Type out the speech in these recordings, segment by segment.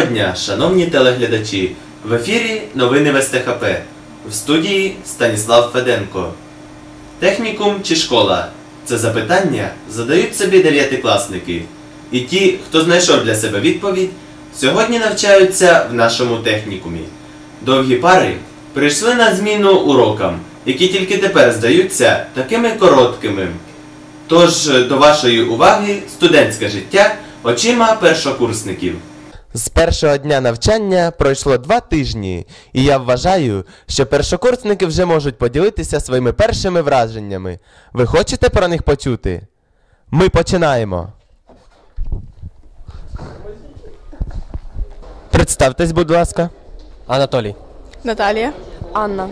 дня, шановні телеглядачі! В ефірі новини в СТХП. В студії Станіслав Феденко. Технікум чи школа? Це запитання задають собі дев'ятикласники. І ті, хто знайшов для себе відповідь, сьогодні навчаються в нашому технікумі. Довгі пари прийшли на зміну урокам, які тільки тепер здаються такими короткими. Тож до вашої уваги студентське життя очима першокурсників. З першого дня навчання пройшло два тижні, і я вважаю, що першокурсники вже можуть поділитися своїми першими враженнями. Ви хочете про них почути? Ми починаємо. Представтесь, будь ласка. Анатолій. Наталія. Анна.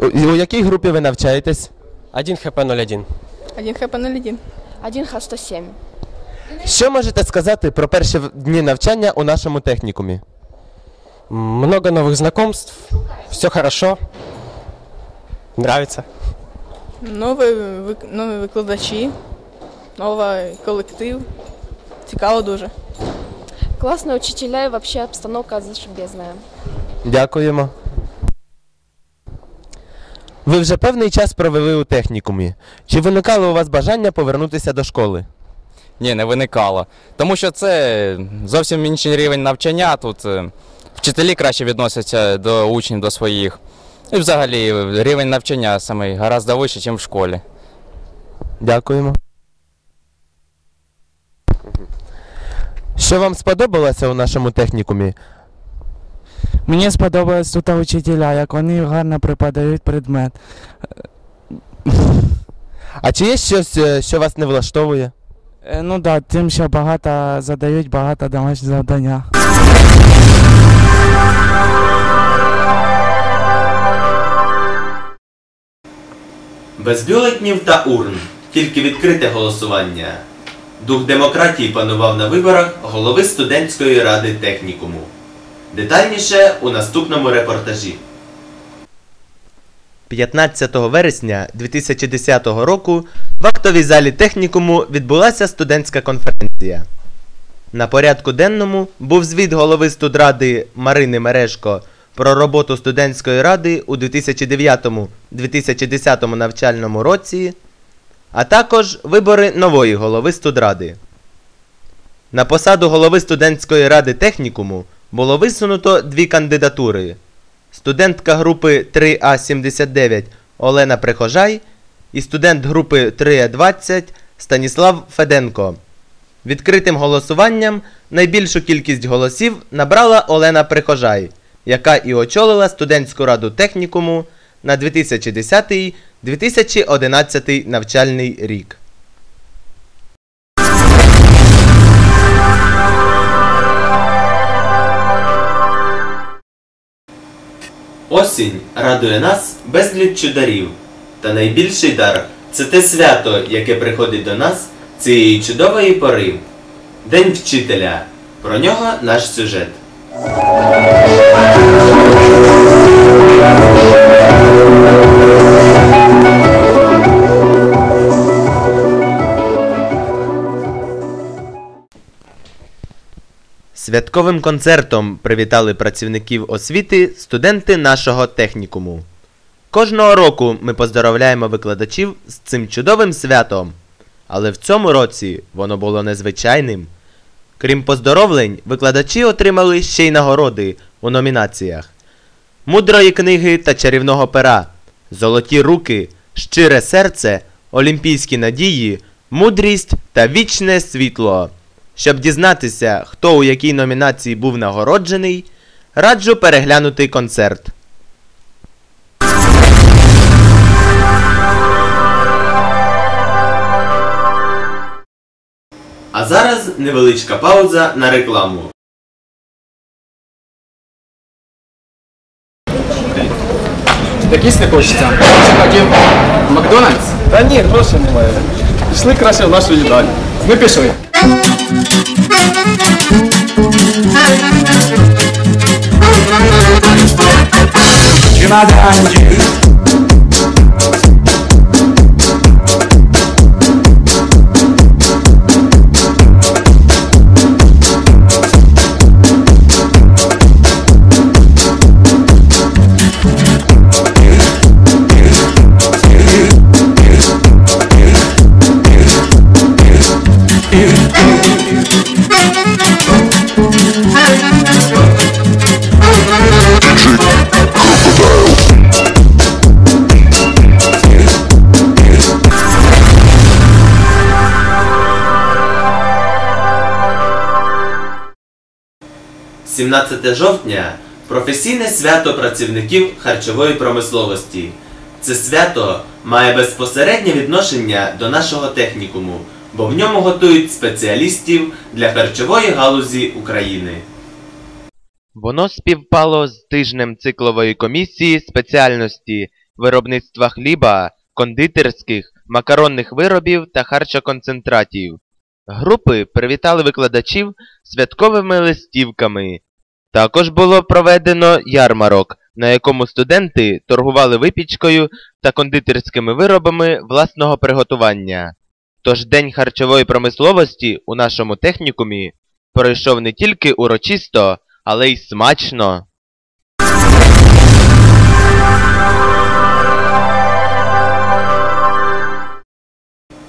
У, у якій групі ви навчаєтесь? 1 ХП 01. 1 хп 01. 1 Х107. Що можете сказати про перші дні навчання у нашому технікумі? Много новых знакомств. Все хорошо. Нравится. Нові, вик- нові викладачі, новий колектив. Цікаво дуже. Классные учителя и вообще обстановка зашибезная. Дякуємо. Ви вже певний час провели у технікумі. Чи виникало у вас бажання повернутися до школи? Ні, не виникало. Тому що це зовсім інший рівень навчання. Тут е, вчителі краще відносяться до учнів, до своїх. І взагалі е, рівень навчання саме гораздо вищий, ніж в школі. Дякуємо. Що вам сподобалося у нашому технікумі? Мені сподобалось тут учителя, як вони гарно преподають предмет. А чи є щось, е, що вас не влаштовує? Е, Ну так, да, тим, що багато задають багато домашніх завдання. Без бюлетнів та урн, тільки відкрите голосування. Дух демократії панував на виборах голови студентської ради технікуму. Детальніше у наступному репортажі. 15 вересня 2010 року в актовій залі технікуму відбулася студентська конференція. На порядку денному був звіт голови студради Марини Мережко про роботу студентської ради у 2009-2010 навчальному році, а також вибори нової голови студради. На посаду голови студентської ради технікуму було висунуто дві кандидатури: студентка групи 3А79 Олена Прихожай і студент групи 3А20 Станіслав Феденко. Відкритим голосуванням найбільшу кількість голосів набрала Олена Прихожай, яка і очолила студентську раду технікуму на 2010-2011 навчальний рік. Осінь радує нас безліч чударів. Та найбільший дар це те свято, яке приходить до нас цієї чудової пори. День вчителя. Про нього наш сюжет. Святковим концертом привітали працівників освіти студенти нашого технікуму. Кожного року ми поздоровляємо викладачів з цим чудовим святом. Але в цьому році воно було незвичайним. Крім поздоровлень, викладачі отримали ще й нагороди у номінаціях: Мудрої книги та чарівного пера, Золоті руки, Щире серце, Олімпійські надії, Мудрість та вічне світло. Щоб дізнатися, хто у якій номінації був нагороджений, раджу переглянути концерт. Зараз невеличка пауза на рекламу. Так їсти хочеться. Хотів Макдональдс? Та ні, грошей немає. Пішли краще в нашу їдальню. Ми пішли. 17 жовтня професійне свято працівників харчової промисловості. Це свято має безпосереднє відношення до нашого технікуму, бо в ньому готують спеціалістів для харчової галузі України. Воно співпало з тижнем циклової комісії спеціальності виробництва хліба, кондитерських, макаронних виробів та харчоконцентратів. Групи привітали викладачів святковими листівками. Також було проведено ярмарок, на якому студенти торгували випічкою та кондитерськими виробами власного приготування. Тож День харчової промисловості у нашому технікумі пройшов не тільки урочисто, але й смачно.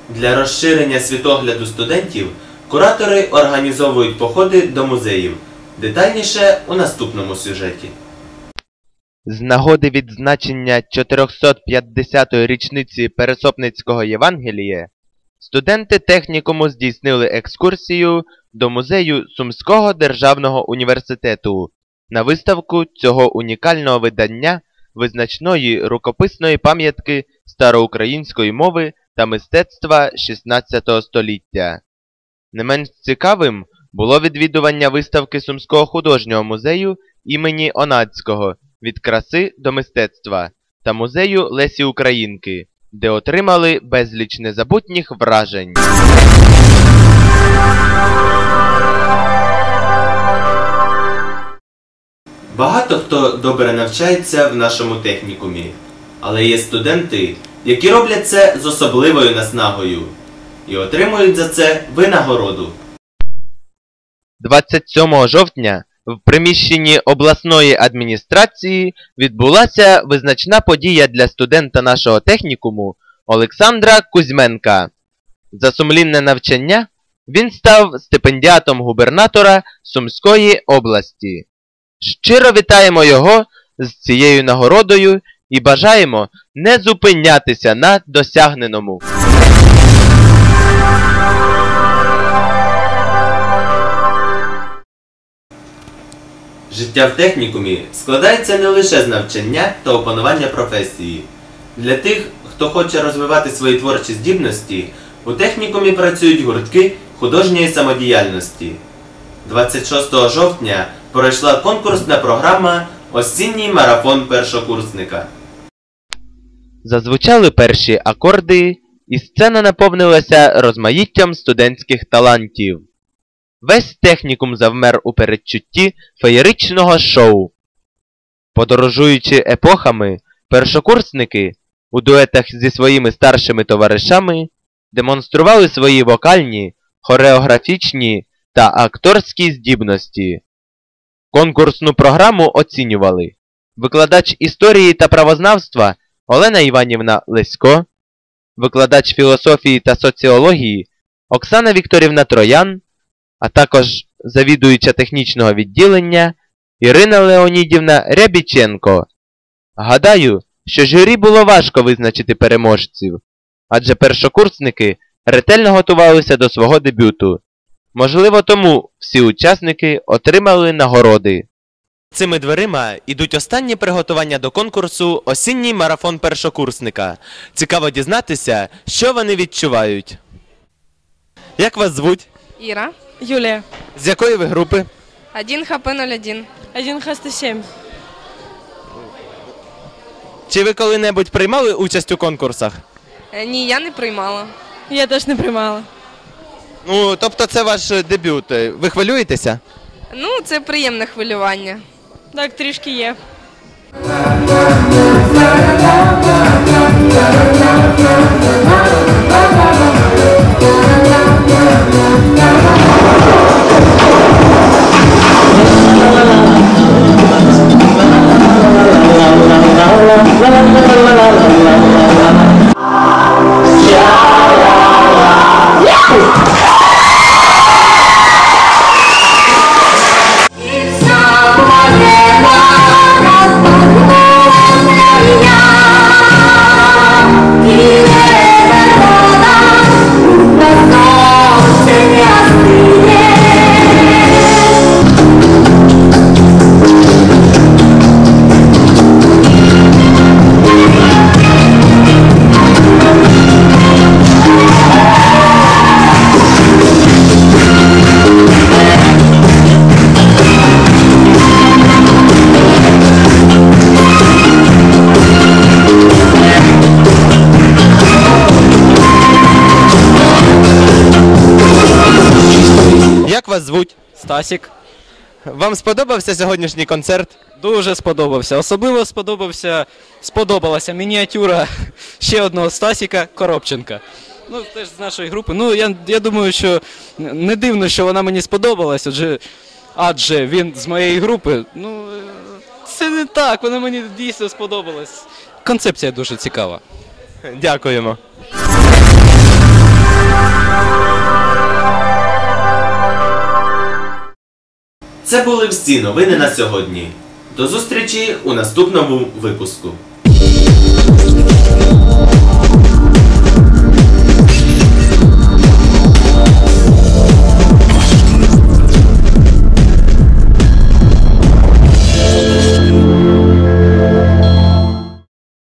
Для розширення світогляду студентів куратори організовують походи до музеїв. Детальніше у наступному сюжеті. З нагоди відзначення 450-ї річниці Пересопницького Євангелія студенти технікуму здійснили екскурсію до музею Сумського державного університету на виставку цього унікального видання визначної рукописної пам'ятки староукраїнської мови та мистецтва 16 століття. Не менш цікавим було відвідування виставки Сумського художнього музею імені Онацького від краси до мистецтва та музею Лесі Українки, де отримали безліч незабутніх вражень. Багато хто добре навчається в нашому технікумі, але є студенти, які роблять це з особливою наснагою і отримують за це винагороду. 27 жовтня в приміщенні обласної адміністрації відбулася визначна подія для студента нашого технікуму Олександра Кузьменка. За сумлінне навчання він став стипендіатом губернатора Сумської області. Щиро вітаємо його з цією нагородою і бажаємо не зупинятися на досягненому. Життя в технікумі складається не лише з навчання та опанування професії. Для тих, хто хоче розвивати свої творчі здібності, у технікумі працюють гуртки художньої самодіяльності. 26 жовтня пройшла конкурсна програма Осінній марафон першокурсника. Зазвучали перші акорди, і сцена наповнилася розмаїттям студентських талантів. Весь технікум завмер у передчутті феєричного шоу. Подорожуючи епохами, першокурсники у дуетах зі своїми старшими товаришами демонстрували свої вокальні, хореографічні та акторські здібності. Конкурсну програму оцінювали викладач історії та правознавства Олена Іванівна Лесько, викладач філософії та соціології Оксана Вікторівна Троян, а також завідуюча технічного відділення Ірина Леонідівна Рябіченко. Гадаю, що журі було важко визначити переможців, адже першокурсники ретельно готувалися до свого дебюту. Можливо, тому всі учасники отримали нагороди. Цими дверима ідуть останні приготування до конкурсу Осінній марафон першокурсника. Цікаво дізнатися, що вони відчувають. Як вас звуть? Ира. Юлия. З якої ви групи? 1 ХП 01. 1 Х-107. Чи ви коли-небудь приймали участь у конкурсах? Е, Ні, я не приймала. Я теж не приймала. Ну, тобто це ваш е, дебют. Ви хвилюєтеся? Ну, це приємне хвилювання. Так, трішки є. Yeah! Звуть? Стасік. Вам сподобався сьогоднішній концерт? Дуже сподобався. Особливо сподобався, сподобалася мініатюра ще одного Стасіка Коробченка. Ну, теж з нашої групи. Ну, я, я думаю, що не дивно, що вона мені сподобалась, адже, адже він з моєї групи. Ну, це не так, вона мені дійсно сподобалась. Концепція дуже цікава. Дякуємо. Це були всі новини на сьогодні. До зустрічі у наступному випуску.